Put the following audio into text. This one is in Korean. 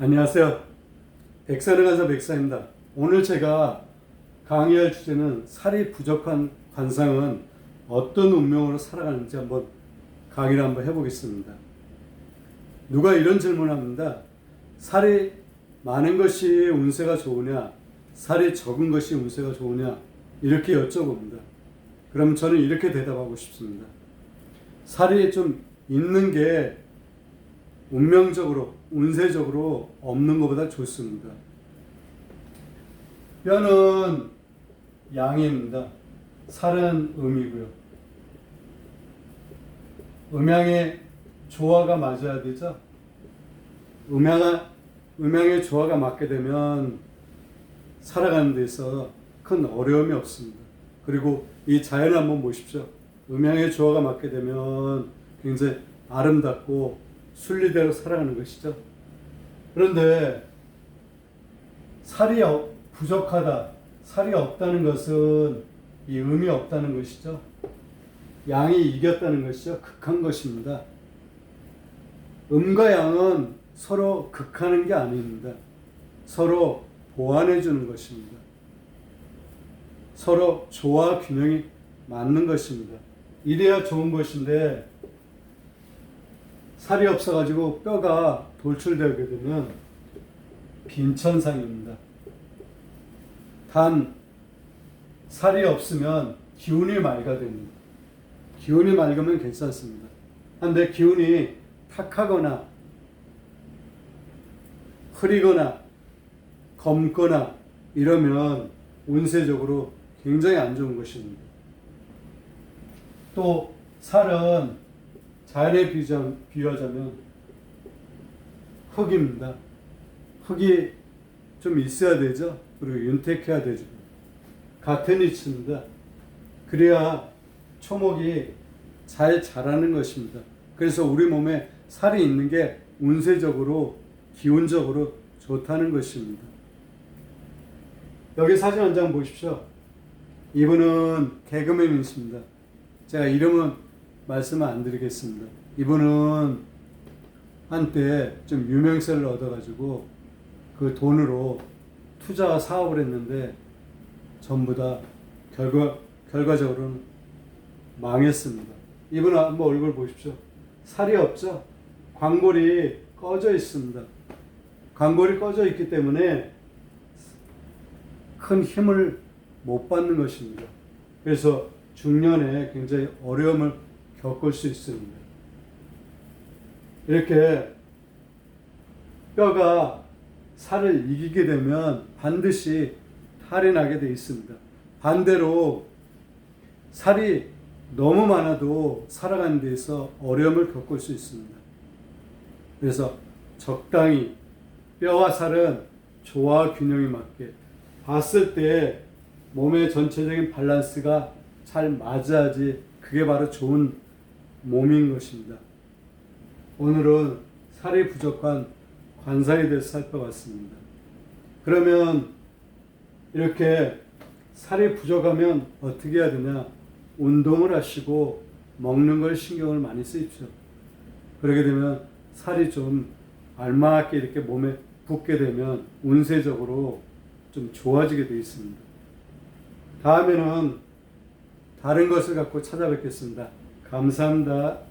안녕하세요. 백사를 간사 백사입니다. 오늘 제가 강의할 주제는 살이 부족한 관상은 어떤 운명으로 살아가는지 한번 강의를 한번 해보겠습니다. 누가 이런 질문을 합니다. 살이 많은 것이 운세가 좋으냐, 살이 적은 것이 운세가 좋으냐, 이렇게 여쭤봅니다. 그럼 저는 이렇게 대답하고 싶습니다. 살이 좀 있는 게 운명적으로, 운세적으로 없는 것보다 좋습니다. 뼈는 양입니다. 살은 음이고요. 음양의 조화가 맞아야 되죠. 음양아, 음양의 조화가 맞게 되면 살아가는 데서 큰 어려움이 없습니다. 그리고 이 자연을 한번 보십시오. 음양의 조화가 맞게 되면 굉장히 아름답고 순리대로 살아가는 것이죠. 그런데 살이 어- 부족하다, 살이 없다는 것은 이 의미 없다는 것이죠. 양이 이겼다는 것이죠. 극한 것입니다. 음과 양은 서로 극하는 게 아닙니다. 서로 보완해 주는 것입니다. 서로 조화 균형이 맞는 것입니다. 이래야 좋은 것인데 살이 없어가지고 뼈가 돌출되게 되면 빈천상입니다. 단 살이 없으면 기운이 맑아 됩니다. 기운이 맑으면 괜찮습니다. 한데 기운이 탁하거나 흐리거나 검거나 이러면 운세적으로 굉장히 안 좋은 것입니다. 또 살은 자연에 비유하- 비유하자면 흙입니다. 흙이 좀 있어야 되죠. 그리고 윤택해야 되죠. 같은 위치입니다. 그래야 초목이 잘 자라는 것입니다. 그래서 우리 몸에 살이 있는 게 운세적으로 기운적으로 좋다는 것입니다. 여기 사진 한 장 보십시오. 이분은 개그맨이십니다. 제가 이름은 말씀 안 드리겠습니다. 이분은 한때 좀 유명세를 얻어가지고 그 돈으로 투자 사업을 했는데 전부 다 결과, 결과적으로는 망했습니다. 이분 한번 얼굴 보십시오. 살이 없죠? 광골이 꺼져 있습니다. 광골이 꺼져 있기 때문에 큰 힘을 못 받는 것입니다. 그래서 중년에 굉장히 어려움을 겪을 수 있습니다. 이렇게 뼈가 살을 이기게 되면 반드시 탈이 나게 되어 있습니다. 반대로 살이 너무 많아도 살아가는 데서 어려움을 겪을 수 있습니다. 그래서 적당히 뼈와 살은 조화 균형이 맞게 봤을 때 몸의 전체적인 밸런스가 잘 맞아야지 그게 바로 좋은 몸인 것입니다. 오늘은 살이 부족한 관상에 대해서 살펴봤습니다. 그러면 이렇게 살이 부족하면 어떻게 해야 되냐? 운동을 하시고 먹는 걸 신경을 많이 쓰십시오. 그러게 되면 살이 좀 알맞게 이렇게 몸에 붙게 되면 운세적으로 좀 좋아지게 되어 있습니다. 다음에는 다른 것을 갖고 찾아뵙겠습니다. 감사합니다.